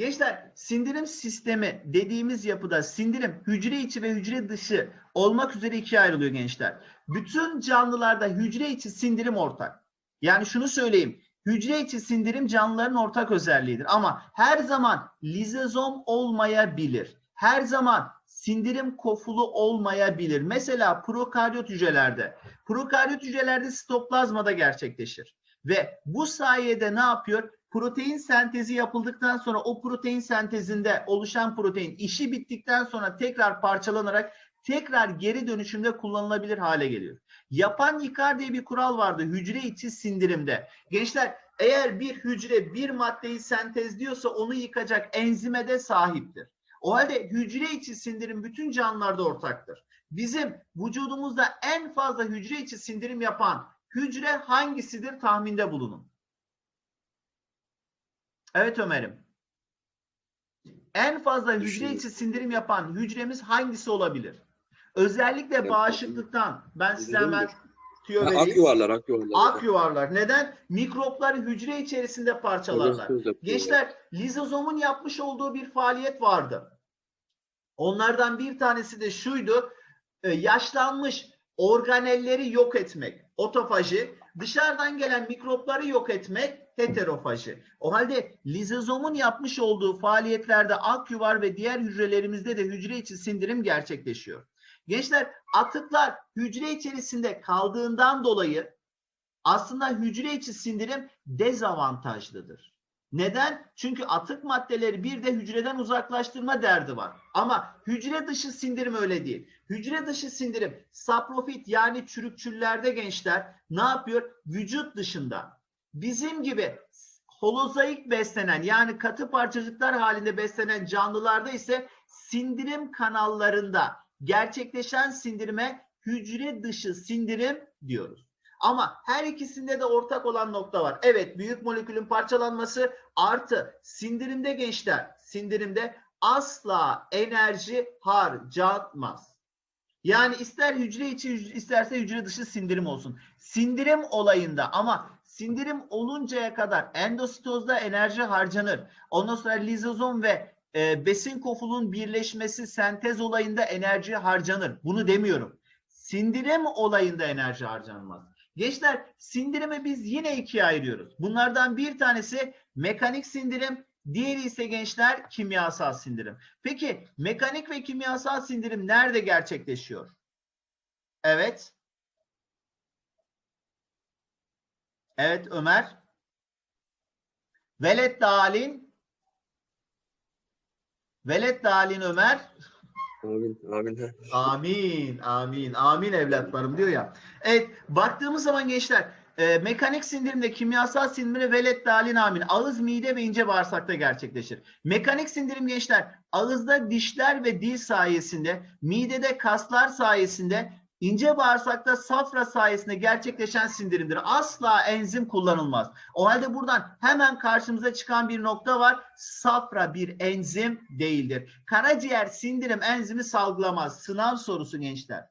Gençler sindirim sistemi dediğimiz yapıda sindirim hücre içi ve hücre dışı olmak üzere ikiye ayrılıyor gençler. Bütün canlılarda hücre içi sindirim ortak. Yani şunu söyleyeyim. Hücre içi sindirim canlıların ortak özelliğidir. Ama her zaman lizozom olmayabilir. Her zaman sindirim kofulu olmayabilir. Mesela prokaryot hücrelerde. Prokaryot hücrelerde sitoplazmada gerçekleşir. Ve bu sayede ne yapıyor? Protein sentezi yapıldıktan sonra o protein sentezinde oluşan protein işi bittikten sonra tekrar parçalanarak tekrar geri dönüşümde kullanılabilir hale geliyor. Yapan yıkar diye bir kural vardı hücre içi sindirimde. Gençler eğer bir hücre bir maddeyi sentezliyorsa onu yıkacak enzime de sahiptir. O halde hücre içi sindirim bütün canlılarda ortaktır. Bizim vücudumuzda en fazla hücre içi sindirim yapan hücre hangisidir tahminde bulunun. Evet Ömer'im. En fazla hücre içi sindirim yapan hücremiz hangisi olabilir? Özellikle bağışıklıktan ben size hemen tüyo vereyim. ak yuvarlar, ak yuvarlar. Ak yuvarlar. Neden? Mikropları hücre içerisinde parçalarlar. Gençler lizozomun yapmış olduğu bir faaliyet vardı. Onlardan bir tanesi de şuydu. e, yaşlanmış organelleri yok etmek. Otofaji. Dışarıdan gelen mikropları yok etmek. Heterofaji. O halde lizozomun yapmış olduğu faaliyetlerde ak yuvar ve diğer hücrelerimizde de hücre içi sindirim gerçekleşiyor. Gençler atıklar hücre içerisinde kaldığından dolayı aslında hücre içi sindirim dezavantajlıdır. Neden? Çünkü atık maddeleri bir de hücreden uzaklaştırma derdi var. Ama hücre dışı sindirim öyle değil. Hücre dışı sindirim saprofit yani çürükçüllerde gençler ne yapıyor? Vücut dışında. Bizim gibi holozoik beslenen yani katı parçacıklar halinde beslenen canlılarda ise sindirim kanallarında gerçekleşen sindirime hücre dışı sindirim diyoruz. Ama her ikisinde de ortak olan nokta var. Evet büyük molekülün parçalanması artı sindirimde gençler sindirimde asla enerji harcanmaz. Yani ister hücre içi isterse hücre dışı sindirim olsun. Sindirim olayında ama sindirim oluncaya kadar endositozda enerji harcanır. Ondan sonra lizozom ve e, besin kofulun birleşmesi sentez olayında enerji harcanır. Bunu demiyorum. Sindirim olayında enerji harcanmaz. Gençler sindirimi biz yine ikiye ayırıyoruz. Bunlardan bir tanesi mekanik sindirim, diğeri ise gençler kimyasal sindirim. Peki mekanik ve kimyasal sindirim nerede gerçekleşiyor? Evet. Evet Ömer. Velet Dalin. Velet Dalin Ömer. Amin, amin. Amin, amin, amin evlatlarım diyor ya. Evet, baktığımız zaman gençler, e, mekanik sindirimde kimyasal sindirimde velet dalin amin. Ağız, mide ve ince bağırsakta gerçekleşir. Mekanik sindirim gençler, ağızda dişler ve dil sayesinde, midede kaslar sayesinde, ince bağırsakta safra sayesinde gerçekleşen sindirimdir. Asla enzim kullanılmaz. O halde buradan hemen karşımıza çıkan bir nokta var. Safra bir enzim değildir. Karaciğer sindirim enzimi salgılamaz. Sınav sorusu gençler.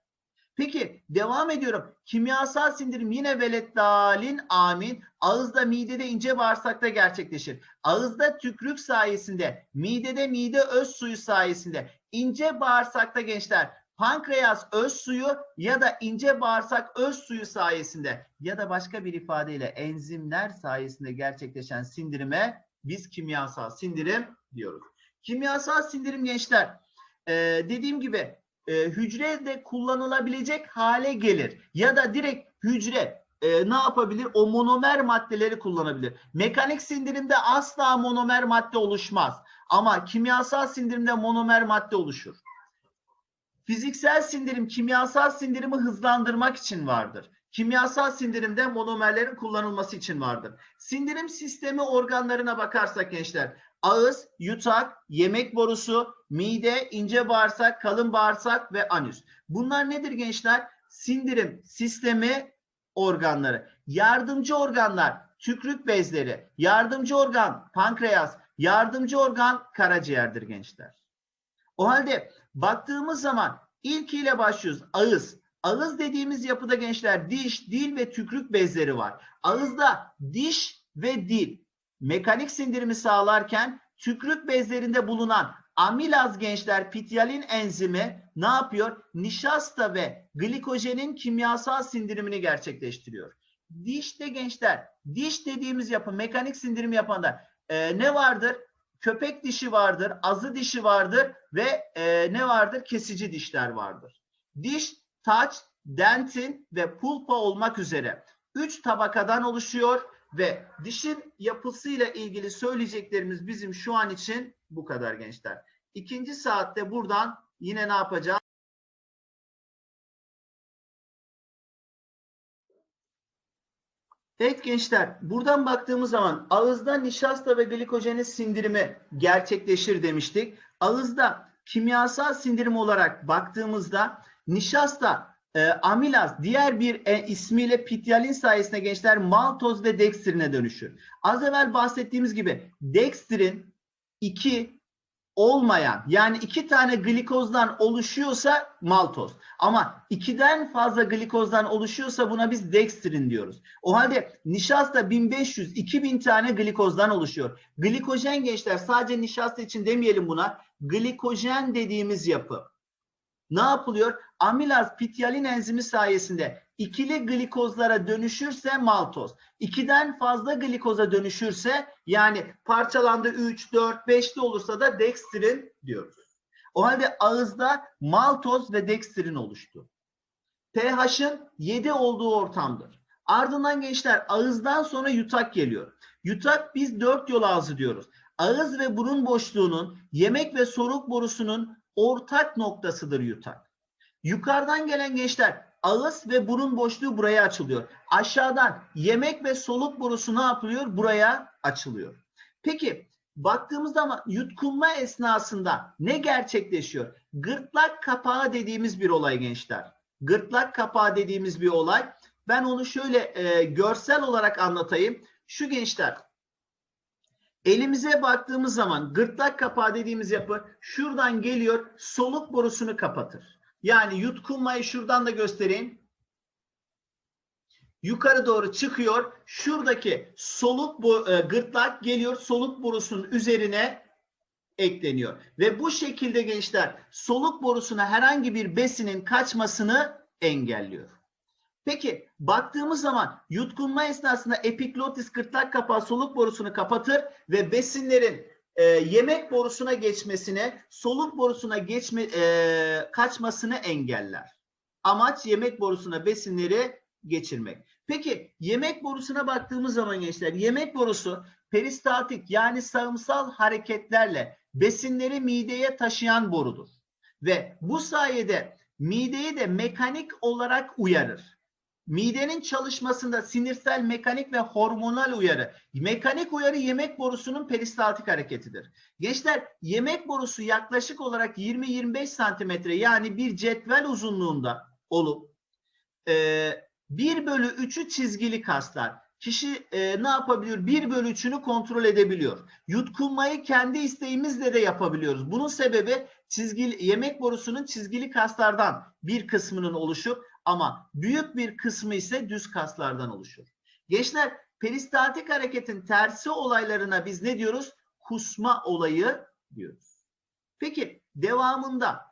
Peki devam ediyorum. Kimyasal sindirim yine veleddalin amin. Ağızda, midede, ince bağırsakta gerçekleşir. Ağızda tükrük sayesinde, midede mide öz suyu sayesinde, ince bağırsakta gençler pankreas öz suyu ya da ince bağırsak öz suyu sayesinde ya da başka bir ifadeyle enzimler sayesinde gerçekleşen sindirime biz kimyasal sindirim diyoruz. Kimyasal sindirim gençler dediğim gibi e, hücrede kullanılabilecek hale gelir ya da direkt hücre e, ne yapabilir? O monomer maddeleri kullanabilir. Mekanik sindirimde asla monomer madde oluşmaz. Ama kimyasal sindirimde monomer madde oluşur. Fiziksel sindirim kimyasal sindirimi hızlandırmak için vardır. Kimyasal sindirimde monomerlerin kullanılması için vardır. Sindirim sistemi organlarına bakarsak gençler, ağız, yutak, yemek borusu, mide, ince bağırsak, kalın bağırsak ve anüs. Bunlar nedir gençler? Sindirim sistemi organları. Yardımcı organlar, tükrük bezleri, yardımcı organ pankreas, yardımcı organ karaciğerdir gençler. O halde baktığımız zaman ilkiyle başlıyoruz. Ağız. Ağız dediğimiz yapıda gençler diş, dil ve tükrük bezleri var. Ağızda diş ve dil mekanik sindirimi sağlarken tükrük bezlerinde bulunan amilaz gençler pityalin enzimi ne yapıyor? Nişasta ve glikojenin kimyasal sindirimini gerçekleştiriyor. Dişte gençler, diş dediğimiz yapı mekanik sindirim yapanda e, ne vardır? Köpek dişi vardır, azı dişi vardır ve e, ne vardır? Kesici dişler vardır. Diş, taç, dentin ve pulpa olmak üzere 3 tabakadan oluşuyor ve dişin yapısıyla ilgili söyleyeceklerimiz bizim şu an için bu kadar gençler. İkinci saatte buradan yine ne yapacağız? Evet gençler, buradan baktığımız zaman ağızda nişasta ve glikojenin sindirimi gerçekleşir demiştik. Ağızda kimyasal sindirim olarak baktığımızda nişasta, e, amilaz diğer bir e, ismiyle pityalin sayesinde gençler maltoz ve dekstrine dönüşür. Az evvel bahsettiğimiz gibi dekstrin 2 olmayan yani iki tane glikozdan oluşuyorsa maltoz. Ama ikiden fazla glikozdan oluşuyorsa buna biz dekstrin diyoruz. O halde nişasta 1500-2000 tane glikozdan oluşuyor. Glikojen gençler sadece nişasta için demeyelim buna. Glikojen dediğimiz yapı. Ne yapılıyor? Amilaz pityalin enzimi sayesinde ikili glikozlara dönüşürse maltoz. İkiden fazla glikoza dönüşürse yani parçalandı 3, 4, 5'li olursa da dekstrin diyoruz. O halde ağızda maltoz ve dekstrin oluştu. pH'ın 7 olduğu ortamdır. Ardından gençler ağızdan sonra yutak geliyor. Yutak biz dört yol ağzı diyoruz. Ağız ve burun boşluğunun yemek ve soluk borusunun ortak noktasıdır yutak. Yukarıdan gelen gençler ağız ve burun boşluğu buraya açılıyor. Aşağıdan yemek ve soluk borusu ne yapılıyor? Buraya açılıyor. Peki baktığımız zaman yutkunma esnasında ne gerçekleşiyor? Gırtlak kapağı dediğimiz bir olay gençler. Gırtlak kapağı dediğimiz bir olay. Ben onu şöyle e, görsel olarak anlatayım. Şu gençler elimize baktığımız zaman gırtlak kapağı dediğimiz yapı şuradan geliyor soluk borusunu kapatır. Yani yutkunmayı şuradan da göstereyim. Yukarı doğru çıkıyor. Şuradaki soluk bu e, gırtlak geliyor soluk borusunun üzerine ekleniyor. Ve bu şekilde gençler soluk borusuna herhangi bir besinin kaçmasını engelliyor. Peki baktığımız zaman yutkunma esnasında epiglotis gırtlak kapağı soluk borusunu kapatır ve besinlerin e, yemek borusuna geçmesine, soluk borusuna geçme e, kaçmasını engeller. Amaç yemek borusuna besinleri geçirmek. Peki yemek borusuna baktığımız zaman gençler yemek borusu peristaltik yani sağımsal hareketlerle besinleri mideye taşıyan borudur. Ve bu sayede mideyi de mekanik olarak uyarır. Midenin çalışmasında sinirsel, mekanik ve hormonal uyarı. Mekanik uyarı yemek borusunun peristaltik hareketidir. Gençler yemek borusu yaklaşık olarak 20-25 santimetre yani bir cetvel uzunluğunda olup e, 1 bölü 3'ü çizgili kaslar. Kişi e, ne yapabiliyor? 1 bölü 3'ünü kontrol edebiliyor. Yutkunmayı kendi isteğimizle de yapabiliyoruz. Bunun sebebi çizgili yemek borusunun çizgili kaslardan bir kısmının oluşup ama büyük bir kısmı ise düz kaslardan oluşur. Gençler peristaltik hareketin tersi olaylarına biz ne diyoruz? Kusma olayı diyoruz. Peki devamında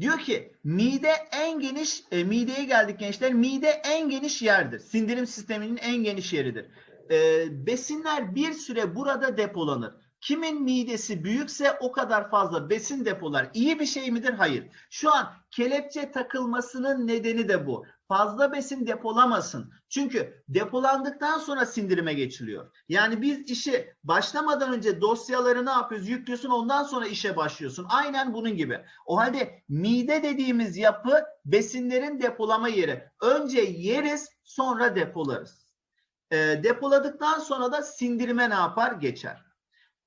diyor ki mide en geniş e, mideye geldik gençler. Mide en geniş yerdir. Sindirim sisteminin en geniş yeridir. E, besinler bir süre burada depolanır. Kimin midesi büyükse o kadar fazla besin depolar. İyi bir şey midir? Hayır. Şu an kelepçe takılmasının nedeni de bu. Fazla besin depolamasın. Çünkü depolandıktan sonra sindirime geçiliyor. Yani biz işi başlamadan önce dosyaları ne yapıyoruz? Yüklüyorsun ondan sonra işe başlıyorsun. Aynen bunun gibi. O halde mide dediğimiz yapı besinlerin depolama yeri. Önce yeriz sonra depolarız. E, depoladıktan sonra da sindirime ne yapar? Geçer.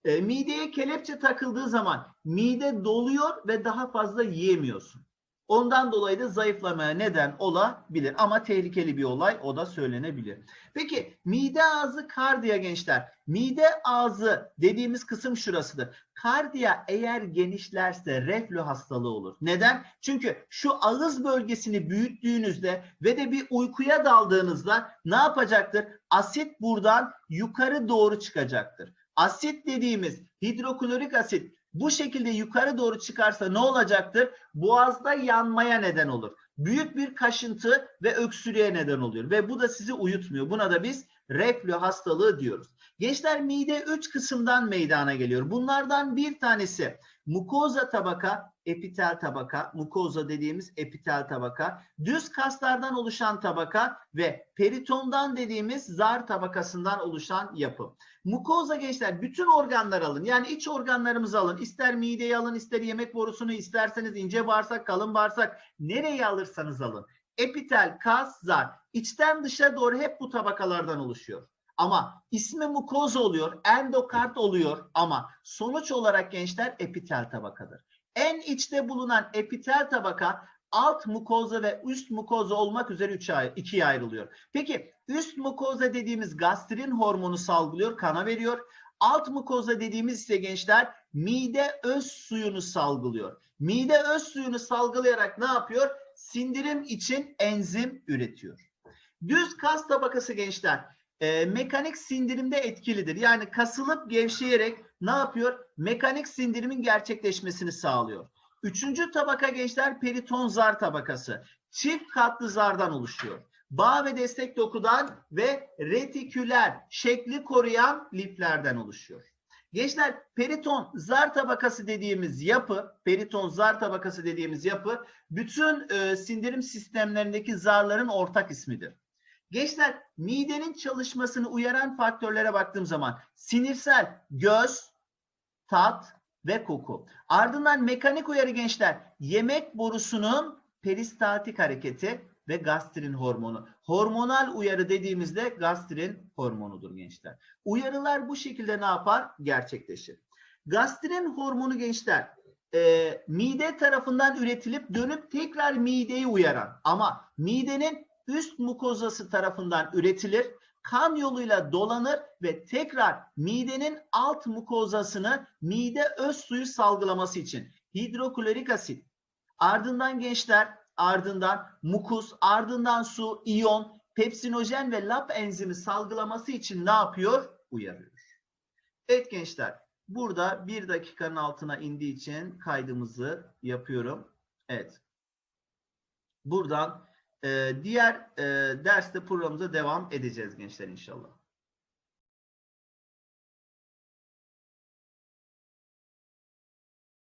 E, mideye kelepçe takıldığı zaman mide doluyor ve daha fazla yiyemiyorsun. Ondan dolayı da zayıflamaya neden olabilir. Ama tehlikeli bir olay o da söylenebilir. Peki mide ağzı kardiya gençler. Mide ağzı dediğimiz kısım şurasıdır. Kardiya eğer genişlerse reflü hastalığı olur. Neden? Çünkü şu ağız bölgesini büyüttüğünüzde ve de bir uykuya daldığınızda ne yapacaktır? Asit buradan yukarı doğru çıkacaktır. Asit dediğimiz hidroklorik asit bu şekilde yukarı doğru çıkarsa ne olacaktır? Boğazda yanmaya neden olur. Büyük bir kaşıntı ve öksürüğe neden oluyor ve bu da sizi uyutmuyor. Buna da biz reflü hastalığı diyoruz. Gençler mide üç kısımdan meydana geliyor. Bunlardan bir tanesi mukoza tabaka, epitel tabaka, mukoza dediğimiz epitel tabaka, düz kaslardan oluşan tabaka ve peritondan dediğimiz zar tabakasından oluşan yapı. Mukoza gençler bütün organlar alın. Yani iç organlarımızı alın. İster mideyi alın, ister yemek borusunu, isterseniz ince bağırsak, kalın bağırsak. Nereyi alırsanız alın. Epitel, kas, zar. İçten dışa doğru hep bu tabakalardan oluşuyor. Ama ismi mukoza oluyor, endokard oluyor ama sonuç olarak gençler epitel tabakadır. En içte bulunan epitel tabaka alt mukoza ve üst mukoza olmak üzere üç ay- ikiye ayrılıyor. Peki üst mukoza dediğimiz gastrin hormonu salgılıyor, kana veriyor. Alt mukoza dediğimiz ise gençler mide öz suyunu salgılıyor. Mide öz suyunu salgılayarak ne yapıyor? Sindirim için enzim üretiyor. Düz kas tabakası gençler e, mekanik sindirimde etkilidir. Yani kasılıp gevşeyerek ne yapıyor? Mekanik sindirimin gerçekleşmesini sağlıyor. Üçüncü tabaka gençler periton zar tabakası. Çift katlı zardan oluşuyor. Bağ ve destek dokudan ve retiküler şekli koruyan liflerden oluşuyor. Gençler periton zar tabakası dediğimiz yapı, periton zar tabakası dediğimiz yapı bütün e, sindirim sistemlerindeki zarların ortak ismidir. Gençler midenin çalışmasını uyaran faktörlere baktığım zaman sinirsel göz, tat ve koku. Ardından mekanik uyarı gençler yemek borusunun peristaltik hareketi ve gastrin hormonu. Hormonal uyarı dediğimizde gastrin hormonudur gençler. Uyarılar bu şekilde ne yapar? Gerçekleşir. Gastrin hormonu gençler e, mide tarafından üretilip dönüp tekrar mideyi uyaran ama midenin üst mukozası tarafından üretilir, kan yoluyla dolanır ve tekrar midenin alt mukozasını mide öz suyu salgılaması için hidroklorik asit, ardından gençler, ardından mukus, ardından su, iyon, pepsinojen ve lap enzimi salgılaması için ne yapıyor? Uyarıyor. Evet gençler, burada bir dakikanın altına indiği için kaydımızı yapıyorum. Evet. Buradan diğer e, derste programımıza devam edeceğiz gençler inşallah.